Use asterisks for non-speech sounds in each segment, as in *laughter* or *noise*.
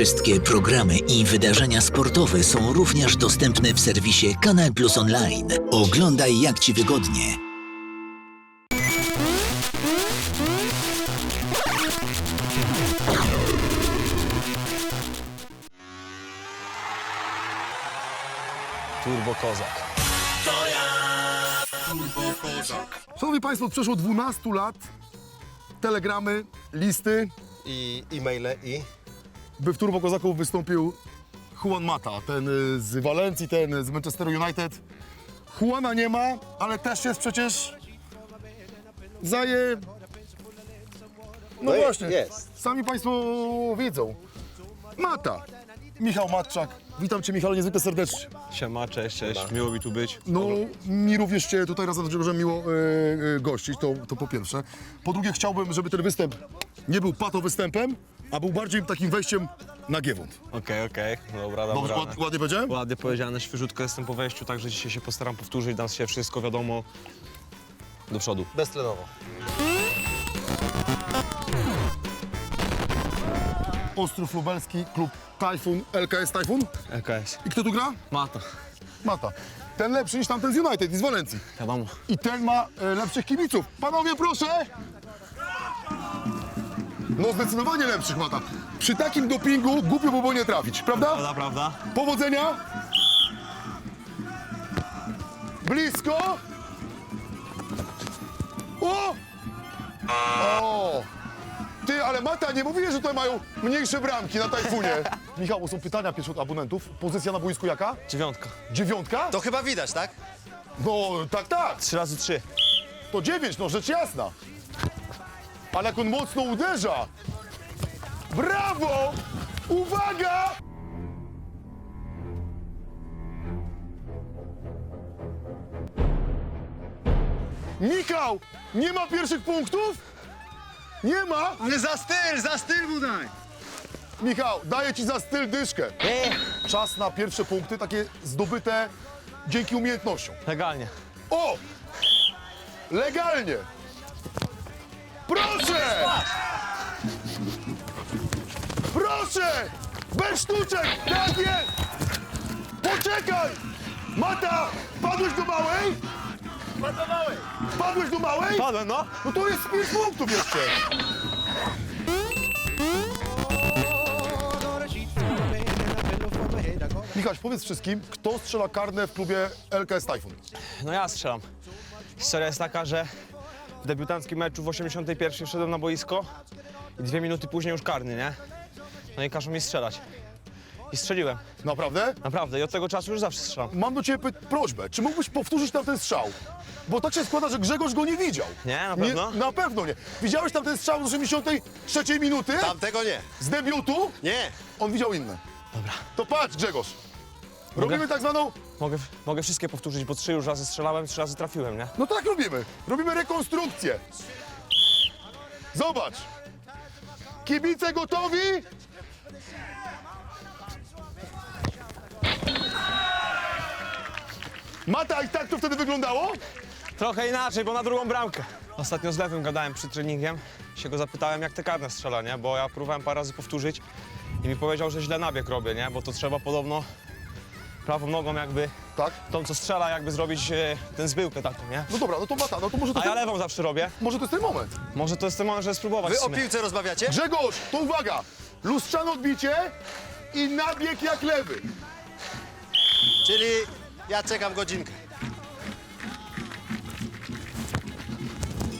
Wszystkie programy i wydarzenia sportowe są również dostępne w serwisie Kanal Plus Online. Oglądaj jak Ci wygodnie. Turbo Kozak. Szanowni Państwo, przeszło 12 lat, telegramy, listy, I e-maile i... by w Turbo Kozaków wystąpił Juan Mata, ten y, z Walencji, ten z Manchester United. Juana nie ma, ale też jest przecież... Zaje... No, No właśnie, jest. sami Państwo wiedzą. Mata. Michał Matczak. Witam Cię Michał niezwykle serdecznie. Siema, cześć, cześć, miło mi tu być. No, mi również Cię tutaj razem z Grzegorzem miło e, gościć, to, to po pierwsze. Po drugie, chciałbym, żeby ten występ nie był pato występem, a był bardziej takim wejściem na giewont. Okej, okej, dobra, Dobrze, dobra. ład, ładnie powiedziałem? Ładnie powiedziane, świeżutko jestem po wejściu, także dzisiaj się postaram powtórzyć, dam się wszystko wiadomo do przodu. Beztlenowo. Ostrów Lubelski, klub Tajfun, LKS Tajfun. LKS. I kto tu gra? Mata, Mata. Ten lepszy niż tamten z United i z Walencji. wiadomo. I ten ma e, lepszych kibiców. Panowie, proszę! No zdecydowanie lepszych Mata. Przy takim dopingu głupio by było nie trafić, prawda? Prawda, prawda? Powodzenia! Blisko! O! O! Ty, ale Mata, nie mówiłeś, że tutaj mają mniejsze bramki na tajfunie. *laughs* Michał, są pytania pierwsze od abonentów. Pozycja na boisku jaka? Dziewiątka. Dziewiątka? To chyba widać, tak? No, tak, tak. Trzy razy trzy. To dziewięć, no rzecz jasna. Ale jak on mocno uderza. Brawo! Uwaga! Michał, nie ma pierwszych punktów? Nie ma? Ale za styl, za styl mu daj! Michał, daję ci za styl dyszkę. Czas na pierwsze punkty, takie zdobyte dzięki umiejętnościom. Legalnie. O! Legalnie! Proszę! Proszę! Bez sztuczek! Tak jest! Poczekaj! Mata! Padłeś do małej? Padłeś do małej? Padłem, no. No to jest 5 punktów jeszcze. Michał, powiedz wszystkim, kto strzela karne w klubie LKS Typhoon? No ja strzelam. Historia jest taka, że w debiutanckim meczu w 81 wszedłem na boisko i dwie minuty później już karny, nie? No i każą mi strzelać. I strzeliłem. Naprawdę? Naprawdę. I od tego czasu już zawsze strzelam. Mam do ciebie py- prośbę, czy mógłbyś powtórzyć tam ten strzał? Bo tak się składa, że Grzegorz go nie widział. Nie, na pewno? Nie, na pewno nie. Widziałeś tam ten strzał z 83 minuty? Tamtego nie. Z debiutu? Nie. On widział inne. Dobra. To patrz, Grzegorz. Robimy tak zwaną... Mogę, mogę wszystkie powtórzyć, bo trzy już razy strzelałem, trzy razy trafiłem, nie? No tak robimy. Robimy rekonstrukcję. Zobacz. Kibice gotowi? Mata, i tak to wtedy wyglądało? Trochę inaczej, bo na drugą bramkę. Ostatnio z Lewym gadałem przed treningiem, się go zapytałem, jak te karne strzela, nie? Bo ja próbowałem parę razy powtórzyć i mi powiedział, że źle nabieg robię, nie? Bo to trzeba podobno prawą nogą jakby, Tak. tą co strzela, jakby zrobić e, ten zbyłkę taką, nie? No dobra, no to Mata, no to może to, A ja ten, lewą zawsze robię. może to jest ten moment. Może to jest ten moment, żeby spróbować Wy w o sumie. piłce rozmawiacie? Grzegorz, to uwaga! Lustrzane odbicie i nabieg jak lewy. Czyli ja czekam godzinkę.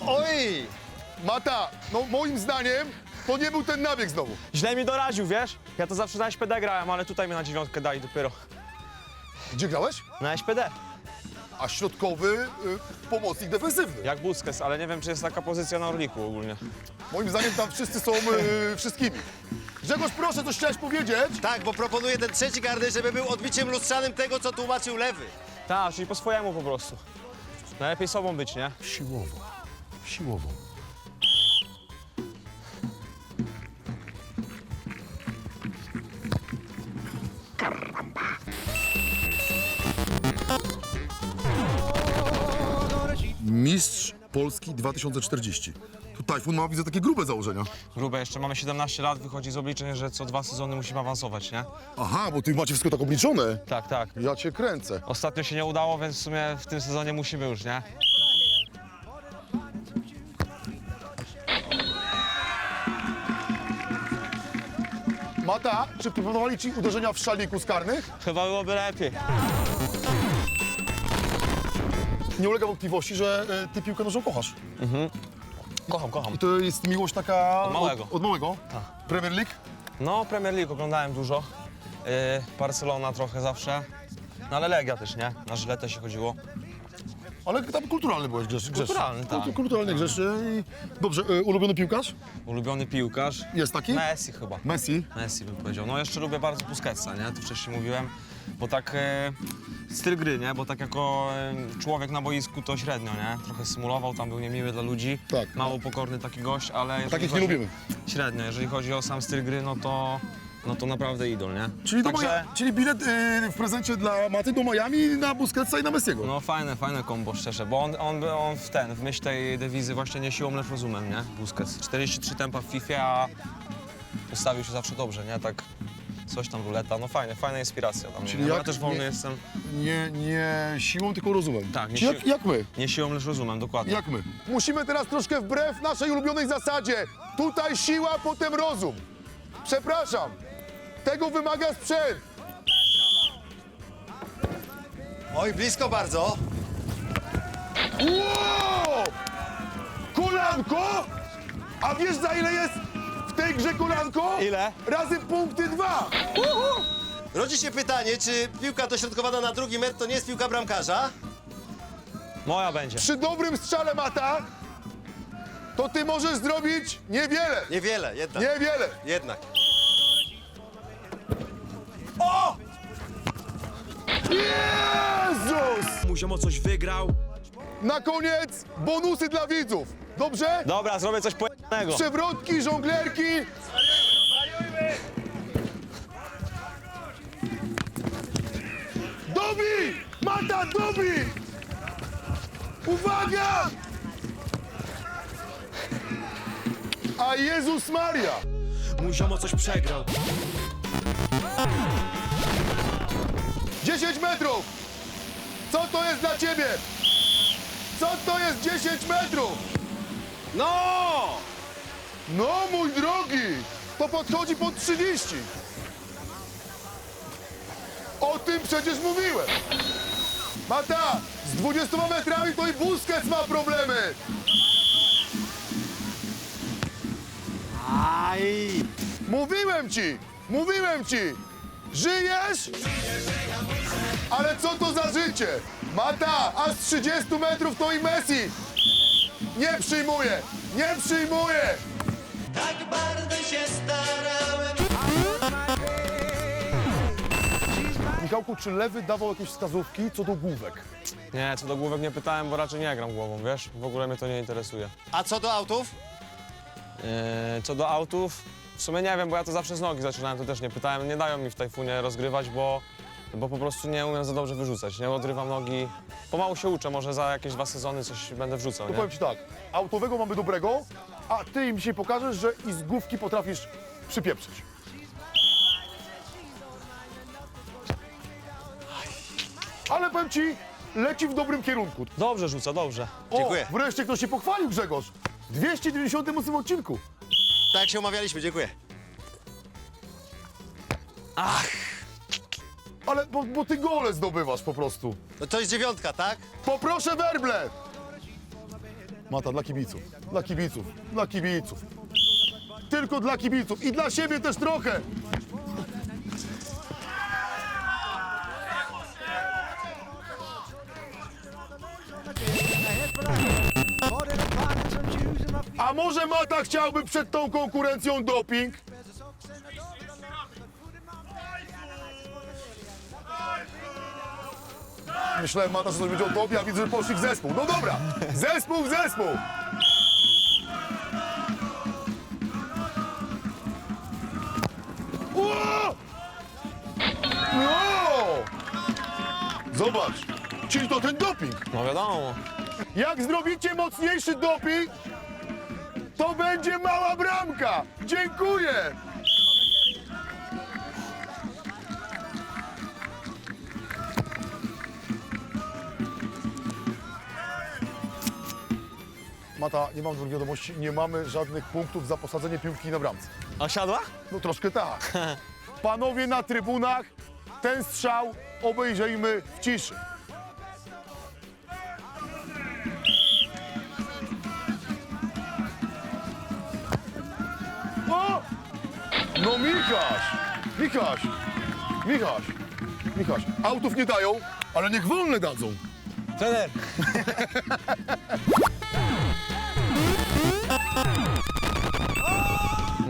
Oj! Mata, no moim zdaniem to nie był ten nabieg znowu. Źle mi doraził, wiesz? Ja to zawsze na SPD grałem, ale tutaj mnie na dziewiątkę dali dopiero. Gdzie grałeś? Na SPD, A środkowy y, pomocnik defensywny. jak Busquets, ale nie wiem, czy jest taka pozycja na Orliku ogólnie. Moim zdaniem tam wszyscy są y, wszystkimi. Grzegorz, proszę, coś chciałeś powiedzieć? Tak, bo proponuję ten trzeci karny, żeby był odbiciem lustrzanym tego, co tłumaczył lewy. Tak, czyli po swojemu po prostu. Najlepiej sobą być, nie? Siłowo. Siłowo. Mistrz Polski 2040. Tu Tajfun ma, widzę, takie grube założenia. Grube, jeszcze mamy 17 lat, wychodzi z obliczeń, że co dwa sezony musimy awansować, nie? Aha, bo ty macie wszystko tak obliczone. Tak, tak. Ja cię kręcę. Ostatnio się nie udało, więc w sumie w tym sezonie musimy już, nie? Mata, czy proponowali ci uderzenia w szalniku z karnych? Chyba byłoby lepiej. Nie ulega wątpliwości, że e, ty piłkę nożną kochasz. Kocham, kocham. I to jest miłość taka... Od małego. Od, od małego? Tak. Premier League? No, Premier League oglądałem dużo. Yy, Barcelona trochę zawsze. No ale Legia też, nie? Na Żyletę się chodziło. Ale tam kulturalny byłeś grzeszy. Kulturalny, tak. Kultu- Kulturalnie grzeszy. I... Dobrze, e, ulubiony piłkarz? Ulubiony piłkarz? Jest taki? Messi chyba. Messi. Messi bym powiedział. No jeszcze lubię bardzo Busquetsa, nie? To wcześniej mówiłem. Bo tak e, styl gry, nie? Bo tak jako e, człowiek na boisku to średnio, nie? Trochę symulował, tam był niemiły dla ludzi. Tak. Mało pokorny taki gość, ale jeżeli Takich nie chodzi... lubimy. Średnio, jeżeli chodzi o sam styl gry, no to, no to naprawdę idol, nie? Czyli, do Także, Maja, czyli bilet e, w prezencie dla Maty do Miami na Busquetsa i na Messiego. no fajne, fajne kombo, szczerze, bo on, on, on w ten, w myśl tej dewizy właśnie nie siłą, lecz rozumem, nie? Busquets. 43 tempa w FIFA, a ustawił się zawsze dobrze, nie? Tak coś tam ruleta, no fajnie, fajna inspiracja dla mnie. Czyli jak ja też wolny nie- jestem. Nie, nie siłą, tylko rozumem. Tak, nie Czyli jak, jak my? Nie siłą, lecz rozumem, dokładnie. Jak my? Musimy teraz troszkę wbrew naszej ulubionej zasadzie. Tutaj siła, potem rozum. Przepraszam. Tego wymaga sprzęt. Oj, blisko bardzo. Wow! Kolanko? A wiesz za ile jest w tej grze kolanko? Ile? Razy punkty dwa. Rodzi się pytanie, czy piłka dośrodkowana na drugi metr to nie jest piłka bramkarza? Moja będzie. Przy dobrym strzale mata, to ty możesz zrobić niewiele. Niewiele, jednak. Niewiele. Jednak. Jezus! Mój ziomo coś wygrał Na koniec bonusy dla widzów. Dobrze? Dobra, zrobię coś pojemnego. Przewrotki, żonglerki. Dobi! Mata, dobi! Uwaga! A Jezus Maria! Mój ziomo coś przegrał 10 metrów! Co to jest dla ciebie? Co to jest 10 metrów? No! No, mój drogi, to podchodzi pod 30. O tym przecież mówiłem. Mata, z 20 metrami to i Busquets ma problemy. Aj! Mówiłem ci, mówiłem ci. Żyjesz? Ale co to za życie? Mata, a z 30 metrów to i Messi. Nie przyjmuję, nie przyjmuję. Tak bardzo się starałem. Michałku, czy lewy dawał jakieś wskazówki co do główek? Nie, co do główek nie pytałem, bo raczej nie gram głową, wiesz? W ogóle mnie to nie interesuje. A co do autów? Yy, co do autów, w sumie nie wiem, bo ja to zawsze z nogi zaczynałem, to też nie pytałem. Nie dają mi w tajfunie rozgrywać, bo, bo po prostu nie umiem za dobrze wyrzucać. Nie odrywam nogi. Pomału się uczę, może za jakieś dwa sezony coś będę wrzucał, To nie? powiem ci tak, autowego mamy dobrego, a ty im dzisiaj pokażesz, że i z główki potrafisz przypieprzyć. Ale powiem ci, leci w dobrym kierunku. Dobrze rzuca, dobrze. O, Dziękuję. wreszcie ktoś się pochwalił, Grzegorz. W 298 odcinku. Tak jak się umawialiśmy, dziękuję. Ale bo, bo ty gole zdobywasz po prostu. No to jest dziewiątka, tak? Poproszę werble! Mata, dla kibiców, dla kibiców, dla kibiców. Tylko dla kibiców i dla siebie też trochę. A może Mata chciałby przed tą konkurencją doping? Myślałem, Mata, że coś będzie o tobie, a widzę, że poszli w zespół. No dobra, zespół w zespół. No! Zobacz, czyli to ten doping. No wiadomo. Jak zrobicie mocniejszy doping, to będzie mała bramka. Dziękuję. Mata, nie mam złych wiadomości, nie mamy żadnych punktów za posadzenie piłki na bramce. A siadła? No troszkę tak. *laughs* Panowie na trybunach, ten strzał obejrzyjmy w ciszy. O! No Michaś! Michaś! Michaś! Michaś, autów nie dają, ale niech wolne dadzą. Trener! *laughs*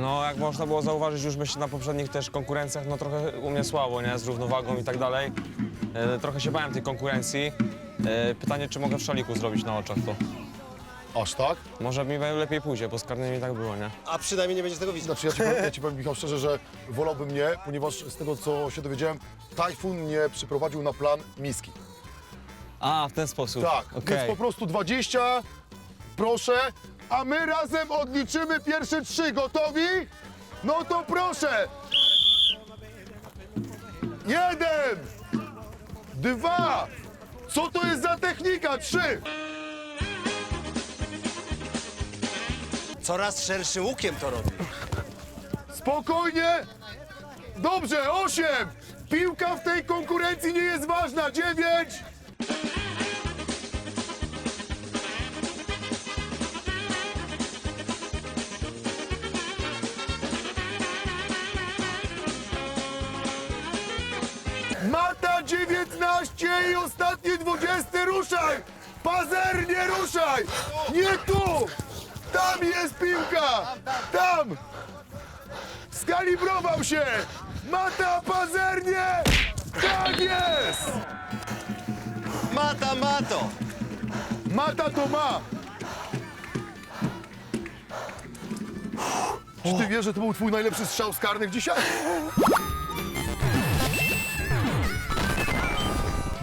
No, jak można było zauważyć już myślę na poprzednich też konkurencjach, no trochę u mnie słabo, nie? Z równowagą i tak dalej. E, trochę się bałem tej konkurencji. E, pytanie, czy mogę w szaliku zrobić na oczach to. Aż tak? Może mi lepiej pójdzie, bo z karnymi tak było, nie? A przynajmniej nie będzie tego widzieć. Znaczy ja ci, powiem, ja *laughs* ci powiem Michał szczerze, że wolałbym nie, ponieważ z tego co się dowiedziałem, Tajfun nie przyprowadził na plan miski. A, w ten sposób. Tak, Okej. więc po prostu 20, proszę, a my razem odliczymy pierwsze trzy. Gotowi? No to proszę. Jeden, dwa, co to jest za technika? Trzy. Coraz szerszym łukiem to robi. Spokojnie. Dobrze, osiem. Piłka w tej konkurencji nie jest ważna. Dziewięć. 20 ruszaj! Pazernie ruszaj! Nie tu! Tam jest piłka! Tam! Skalibrował się! Mata pazernie! Tak jest! Mata, mato! Mata to ma! Czy ty wiesz, że to był twój najlepszy strzał z karnych dzisiaj?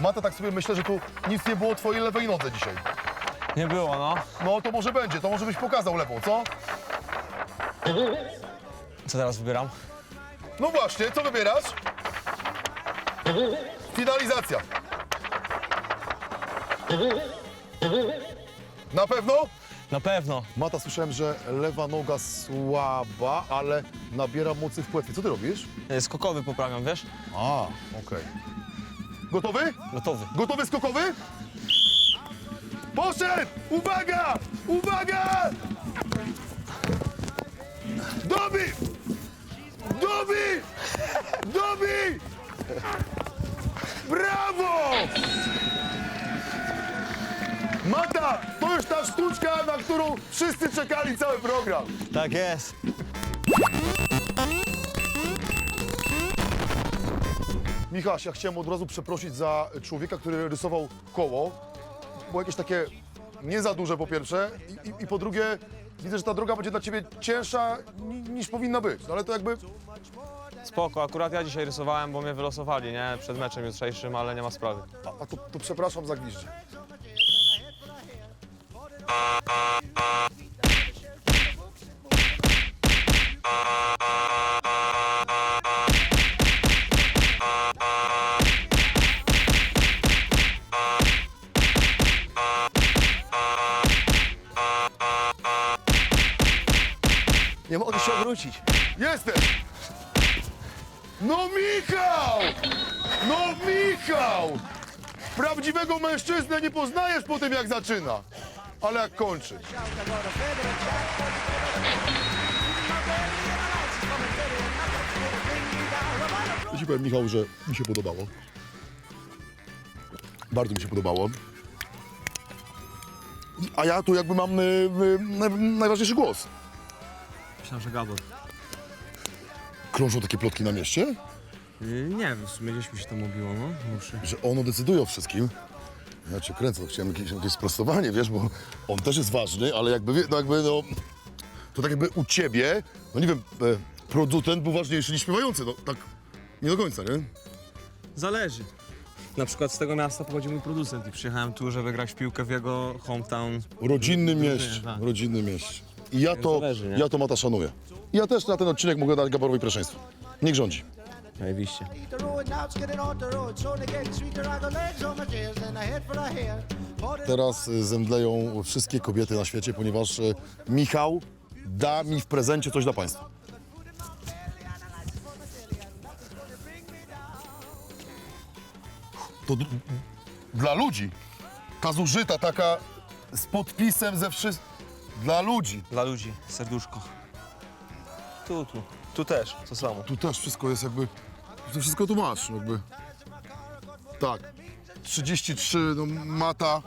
Mata, tak sobie myślę, że tu nic nie było twojej lewej nodze dzisiaj. Nie było, no. No to może będzie, to może byś pokazał lewą, co? Co teraz wybieram? No właśnie, co wybierasz? Finalizacja. Na pewno? Na pewno. Mata, słyszałem, że lewa noga słaba, ale nabiera mocy w płetwie. Co ty robisz? E, Skokowy poprawiam, wiesz? A, okej. Gotowy? Gotowy. Gotowy skokowy? Poszedł! Uwaga! Uwaga! Dobi! Dobi! Dobi! Brawo! Mata, to już ta sztuczka, na którą wszyscy czekali cały program. Tak jest. Michaś, ja chciałem od razu przeprosić za człowieka, który rysował koło. Było jakieś takie nie za duże po pierwsze i, i, i po drugie widzę, że ta droga będzie dla ciebie cięższa ni, niż powinna być. No ale to jakby Spoko, akurat ja dzisiaj rysowałem, bo mnie wylosowali, nie? Przed meczem jutrzejszym, ale nie ma sprawy. A, a to, to przepraszam za gwizdże. Obrócić. Jesteś! No Michał! No Michał! Prawdziwego mężczyznę nie poznajesz po tym, jak zaczyna, ale jak kończy. Ja ci powiem, Michał, że mi się podobało. Bardzo mi się podobało. A ja tu jakby mam y, y, naj, najważniejszy głos. Myślałem, że Gabor. Krążą takie plotki na mieście? nie wiem, w sumie gdzieś mi się to mówiło, no. Muszę. że ono decyduje o wszystkim. Ja cię kręcę, chciałem jakieś, jakieś sprostowanie, wiesz, bo on też jest ważny, ale jakby, wie- no jakby, no, to tak jakby u ciebie, no nie wiem, e, producent był ważniejszy niż śpiewający, no tak nie do końca, nie? Zależy. Na przykład z tego miasta pochodzi mój producent i przyjechałem tu, żeby grać w piłkę w jego hometown. rodzinnym mieście, tak. rodzinnym mieście. I ja to, zależy, nie? ja to Mata szanuję. I ja też na ten odcinek mogę dać Gaborowi pierwszeństwo. Niech rządzi. It Teraz y, zemdleją wszystkie kobiety na świecie, ponieważ y, Michał da mi w prezencie coś dla Państwa. To d- dla ludzi. Ta zużyta taka z podpisem ze wszystkim. Dla ludzi. Dla ludzi, serduszko. Tu, tu. Tu też, to samo. Tu też wszystko jest jakby. To wszystko tu masz, jakby. Tak. 33, no mata.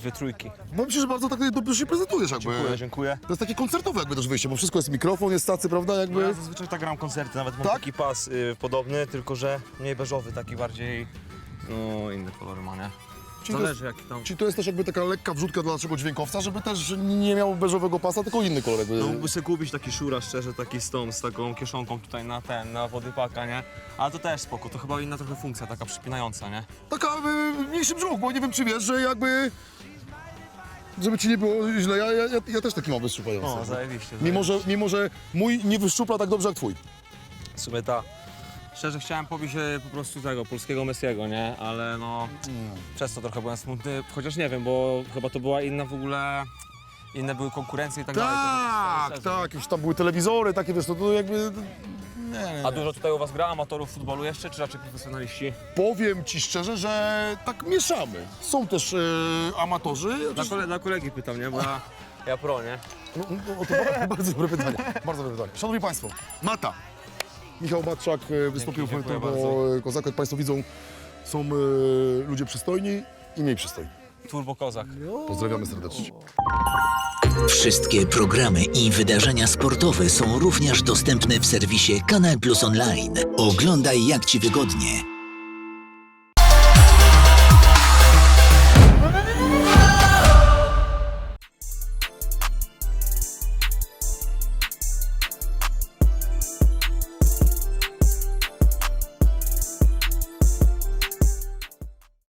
Dwie trójki. Bo myślę, że bardzo tak dobrze się prezentujesz jakby. Dziękuję, dziękuję. To jest takie koncertowe jakby też wyjście, bo wszystko jest mikrofon, jest stacy, prawda, jakby. Ja zazwyczaj tak gram koncerty, nawet mam Tak? taki pas y, podobny, tylko że mniej beżowy, taki bardziej, no inny kolor ma, nie? Czyli to, jest, Zależy jaki tam... czyli to jest też jakby taka lekka wrzutka dla naszego dźwiękowca, żeby też nie miał beżowego pasa, tylko inny kolor jakby. No mógłby sobie kupić taki szura, szczerze, taki z tą, z taką kieszonką tutaj na ten, na wodypaka, nie? Ale to też spoko, to chyba inna trochę funkcja, taka przypinająca, nie? Taka y, mniejszy brzuch, bo nie wiem czy wiesz, że jakby... Żeby ci nie było źle, ja, ja, ja, ja też taki mam wyszczupający. O, zajebiście. Mimo że, mimo, że mój nie wyszczupla tak dobrze jak twój. W sumie ta. Szczerze chciałem pobić e, po prostu tego, polskiego Messiego, nie? Ale no, przez to trochę byłem smutny, chociaż nie wiem, bo chyba to była inna w ogóle, inne były konkurencje i tak, dalej. Tak, To- to- to- tak, już tam były telewizory, takie wiesz, to, to jakby... Nie, nie, A dużo tutaj u was gra amatorów futbolu jeszcze, czy raczej profesjonaliści? Powiem ci szczerze, że tak mieszamy. Są też e, amatorzy. Dla, kole, dla kolegi pytam, nie? Bo ja, ja pro, nie? No, no, o, to *laughs* bardzo dobre pytanie. Bardzo dobre pytanie. Szanowni Państwo, Mata. Michał Matczak e, wystąpił w dziękuję Turbo Kozak. Jak Państwo widzą, są e, ludzie przystojni i mniej przystojni. Turbo Kozak. Pozdrawiamy serdecznie. Wszystkie programy i wydarzenia sportowe są również dostępne w serwisie Kanal Plus Online. Oglądaj jak Ci wygodnie.